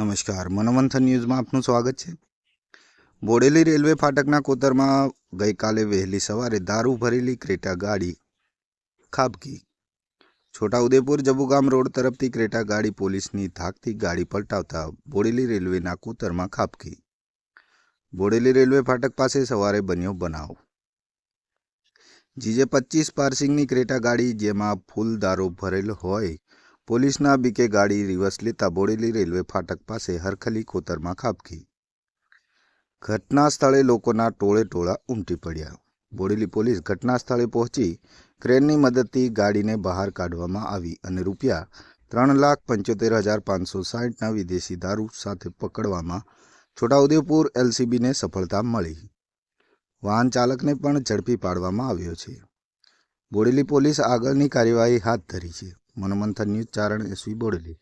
નમસ્કાર. મનોમંથન ન્યૂઝમાં આપનું સ્વાગત છે. બોડેલી રેલવે ફાટકના કોતરમાં ગઈકાલે વહેલી સવારે દારૂ ભરેલી ક્રેટા ગાડી ખાબકી. છોટાઉદેપુર જબુગામ રોડ તરફથી ક્રેટા ગાડી પોલીસની ધાકથી ગાડી પલટાવતા બોડેલી રેલવેના કોતરમાં ખાબકી. બોડેલી રેલવે ફાટક પાસે સવારે બન્યો બનાવ. જીજે પચીસ પાર્સિંગની ક્રેટા ગાડી જેમાં ફૂલ દારૂ ભરેલ હોય પોલીસના બીકે ગાડી રિવર્સ લેતા બોડેલી રેલવે ફાટક પાસે હરખલી કોતરમાં ખાબકી. ઘટના સ્થળે લોકોના ટોળે ટોળા ઉમટી પડ્યા. બોડેલી પોલીસ ઘટના સ્થળે પહોંચી ક્રેનની મદદથી ગાડીને બહાર કાઢવામાં આવી અને રૂપિયા ત્રણ લાખ પંચોતેર હજાર પાંચસો સાહીઠના વિદેશી દારૂ સાથે પકડવામાં છોટાઉદેપુર એલસીબીને સફળતા મળી. વાહન ચાલકને પણ ઝડપી પાડવામાં આવ્યો છે. બોડેલી પોલીસ આગળની કાર્યવાહી હાથ ધરી છે. Manomanthan news Charan SV Bodeli